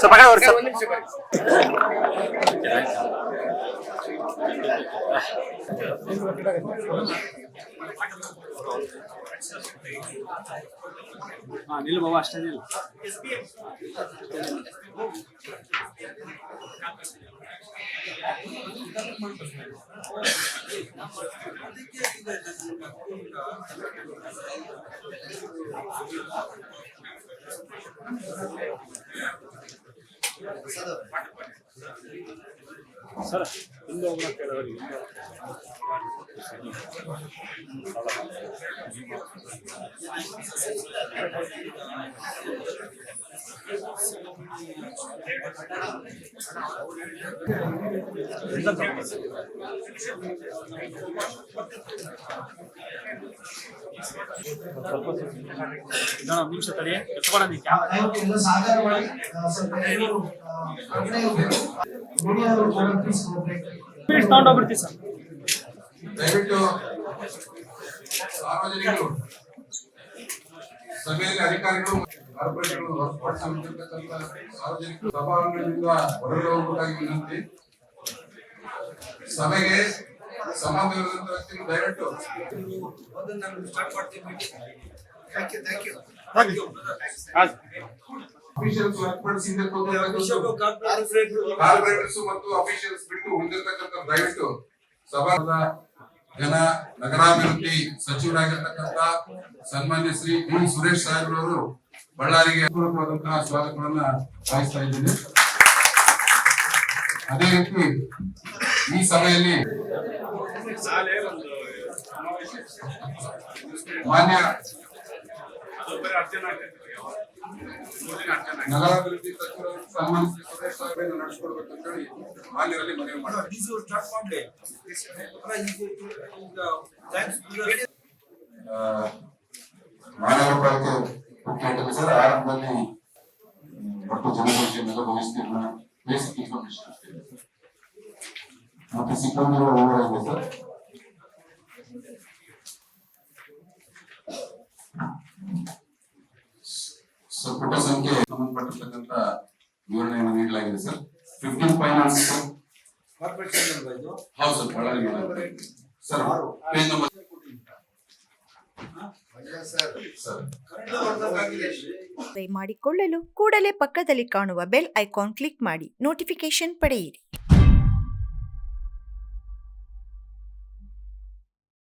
ಸ್ವಲ್ಪ ನಿಲ್ಲು ಬಾಬಾ ಅಷ್ಟೇ ನಿಲ್ಲು. ಸರ್ ಹಿಂದೆ ಹೋಗೋಣ ಕೆಲವರಿಗೆ ಇದನ್ನ ಒಂದ್ ನಿಮಿಷ ತಡೆಯ ಸಾಗರ ಒಳಗೆ ತಗೊಂಡೋಗ್ಬಿಡ್ತೀವಿ ಸರ್ ದಯವಿಟ್ಟು ಸಾರ್ವಜನಿಕರು ಸಭೆಯಲ್ಲಿ ಅಧಿಕಾರಿಗಳು ಕಾರ್ಪೊರೇಟ್ಗಳು ಸಾರ್ವಜನಿಕರು ಸಭಾಂಗಣದಿಂದ ಹೊರಗೆ ಹೋಗಬೇಕಾಗಿ ವಿನಂತಿ. ಸಭೆಗೆ ಸಂಬಂಧವಿರುವಂತ ವ್ಯಕ್ತಿಗಳು ದಯವಿಟ್ಟು ಅಫಿಷಿಯಲ್ಸ್ ಹೊರತುಪಡಿಸಿ ಹಿಂದೆ ಕೂತ್ಕೊಳ್ಳೋದು ಕಾರ್ಪೊರೇಟರ್ಸ್ ಮತ್ತು ಅಫಿಷಿಯಲ್ಸ್ ಬಿಟ್ಟು ಉಳಿದಿರ್ತಕ್ಕಂಥ ದಯವಿಟ್ಟು ಸಭಾದ ಜನ ನಗರಾಭಿವೃದ್ಧಿ ಸಚಿವರಾಗಿರ್ತಕ್ಕಂಥ ಸನ್ಮಾನ್ಯ ಶ್ರೀ ಬಿ ಸುರೇಶ್ ಸಾಹೇಬ್ರವರು ಬಳ್ಳಾರಿಗೆ ಪೂರ್ವಕವಾದಂತಹ ಸ್ವಾಗತವನ್ನ ಬಯಸ್ತಾ ಇದ್ದೀನಿ. ಅದೇ ರೀತಿ ಈ ಸಭೆಯಲ್ಲಿ ಮಾನ್ಯ ನಗರಾಭಿವೃದ್ಧಿ ಸಚಿವರು ಸನ್ಮಾನ್ಯ ಶ್ರೀ ಸುರೇಶ್ ಸಾಹೇಬ್ರನ್ನು ನಡೆಸಿಕೊಡ್ಬೇಕಂತ ಹೇಳಿ ಮಾನ್ಯರಲ್ಲಿ ಮನವಿ ಮಾಡ್ತಾರೆ ಆ, ಮಾನವ ಬಳಕೆ ಮುಖ್ಯ ಸರ್ ಆರಂಭದಲ್ಲಿ ಹ್ಮ್, ಒಟ್ಟು ಜನಸಂಖ್ಯೆಯನ್ನೆಲ್ಲ ವಹಿಸ್ತಿಲ್ಲ ಬೇಸಿಕ್ ಇನ್ಫಾರ್ಮೇಶನ್ ಅಷ್ಟೇ ಇದೆ. ಮತ್ತೆ ಸಿಬ್ಬಂದಿಗಳ ವಿವರ ಇದೆ ಸರ್ ಸೊ ಪುಟ ಸಂಖ್ಯೆ ಸಂಬಂಧಪಟ್ಟಿರ್ತಕ್ಕಂಥ ವಿವರಣೆಯನ್ನು ನೀಡಲಾಗಿದೆ ಸರ್. ಫಿಫ್ಟೀನ್ ಫೈನಾನ್ಸ್ ಹೌದು sir, Ballari sir page number ಮಾಡಿಕೊಳ್ಳಲು ಕೂಡಲೇ ಪಕ್ಕದಲ್ಲಿ ಕಾಣುವ ಬೆಲ್ ಐಕಾನ್ ಕ್ಲಿಕ್ ಮಾಡಿ ನೋಟಿಫಿಕೇಶನ್ ಪಡೆಯಿರಿ.